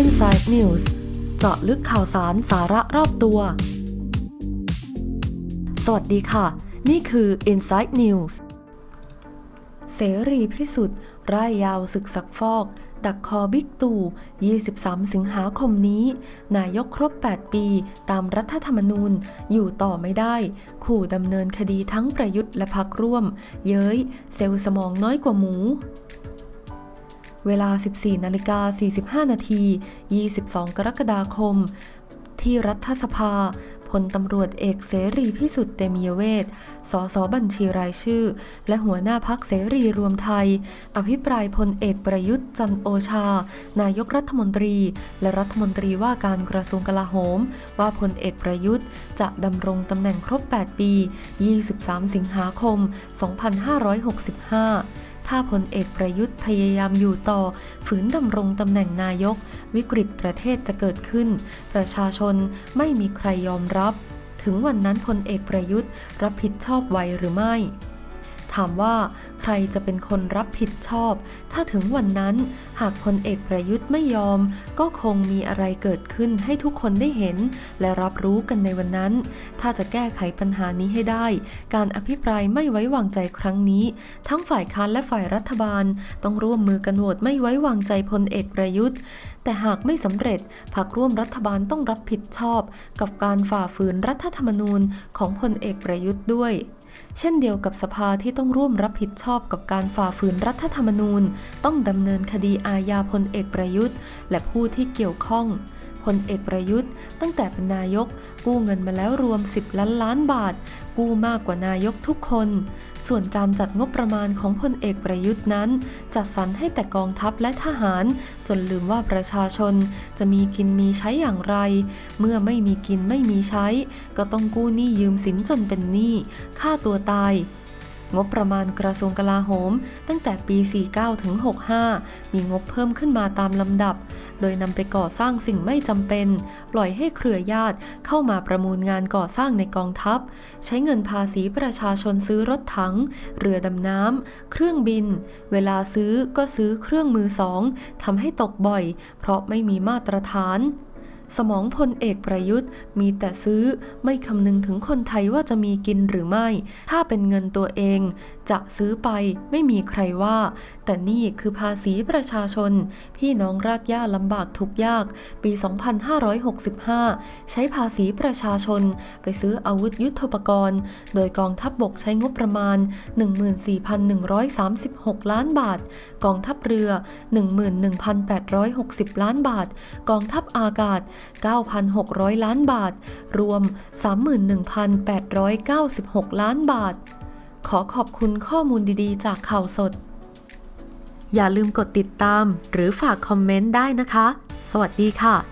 Inside News เจาะลึกข่าวสารสาระรอบตัว สวัสดีค่ะ นี่คือ Inside News เสรีพิสุทธิ์ร่ายยาวศึกซักฟอก ดักคอบิ๊กตู่ 23 สิงหาคมนี้ นายกครบ 8 ปี ตามรัฐธรรมนูญ อยู่ต่อไม่ได้ ขู่ดำเนินคดีทั้งประยุทธ์และพักร่วม เย้ย เซลล์สมองน้อยกว่าหมูเวลา 14 นาฬิกา 45 นาที 22 กรกฎาคม ที่รัฐสภาพลตำรวจเอกเสรีพิสุทธิ์เตมียเวทสสบัญชีรายชื่อ และหัวหน้าพักเสรีรวมไทย อภิปรายพลเอกประยุทธ์จันโอชา นายกรัฐมนตรี และรัฐมนตรีว่าการกระทรวงกลาโหม ว่าพลเอกประยุทธ์จะดำรงตำแหน่งครบ 8 ปี 23 สิงหาคม 2565 ถ้าพลเอกประยุทธ์พยายามอยู่ต่อ ฝืนดำรงตำแหน่งนายก วิกฤตประเทศจะเกิดขึ้น ประชาชนไม่มีใครยอมรับ ถึงวันนั้นพลเอกประยุทธ์รับผิดชอบไวหรือไม่ ถามว่าใครจะเป็นคนรับผิดชอบ ถ้าถึงวันนั้น หากพลเอกประยุทธ์ไม่ยอม ก็คงมีอะไรเกิดขึ้นให้ทุกคนได้เห็น และรับรู้กันในวันนั้น ถ้าจะแก้ไขปัญหานี้ให้ได้ การอภิปรายไม่ไว้วางใจครั้งนี้ ทั้งฝ่ายค้านและฝ่ายรัฐบาล ต้องร่วมมือกันโหวตไม่ไว้วางใจพลเอกประยุทธ์ แต่หากไม่สำเร็จพรรคร่วมรัฐบาลต้องรับผิดชอบ กับการฝ่าฝืนรัฐธรรมนูญของพลเอกประยุทธ์ด้วย เช่นเดียวกับสภาที่ต้องร่วมรับผิดชอบกับการฝ่าฝืนรัฐธรรมนูญ ต้องดำเนินคดีอาญาพลเอกประยุทธ์ และผู้ที่เกี่ยวข้อง พลเอกประยุทธ์ ตั้งแต่เป็นนายก กู้เงินมาแล้วรวม 10 ล้านล้านบาท กู้มากกว่านายกทุกคน ส่วนการจัดงบประมาณของพลเอกประยุทธ์นั้น จัดสรรให้แต่กองทัพและทหาร จนลืมว่าประชาชน จะมีกินมีใช้อย่างไร เมื่อไม่มีกินไม่มีใช้ ก็ต้องกู้หนี้ยืมสินจนเป็นหนี้ฆ่าตัวตาย งบประมาณกระทรวงกลาโหม ตั้งแต่ปี 49 ถึง 65 มีงบเพิ่มขึ้นมาตามลำดับ โดยนำไปก่อสร้างสิ่งไม่จำเป็น ปล่อยให้เครือญาติเข้ามาประมูลงานก่อสร้างในกองทัพ ใช้เงินภาษีประชาชนซื้อรถถัง เรือดำน้ำ เครื่องบิน เวลาซื้อก็ซื้อเครื่องมือสองทำให้ตกบ่อย เพราะไม่มีมาตรฐาน สมองพลเอกประยุทธ์ มีแต่ซื้อไม่คำนึงถึงคนไทยว่าจะมีกินหรือไม่ ถ้าเป็นเงินตัวเอง จะซื้อไปไม่มีใครว่า แต่นี่คือภาษีประชาชน พี่น้องรากหญ้าลำบากทุกยาก ปี 2565 ใช้ภาษีประชาชน ไปซื้ออาวุธยุทโธปกรณ์ โดยกองทัพบบกใช้งบประมาณ 14,136 ล้านบาท กองทัพเรือ 11,860 ล้านบาท กองทัพอากาศ9,600 ล้านบาท รวม 31,896 ล้านบาท ขอขอบคุณข้อมูลดีๆ จากข่าวสด อย่าลืมกดติดตามหรือฝากคอมเมนต์ได้นะคะ สวัสดีค่ะ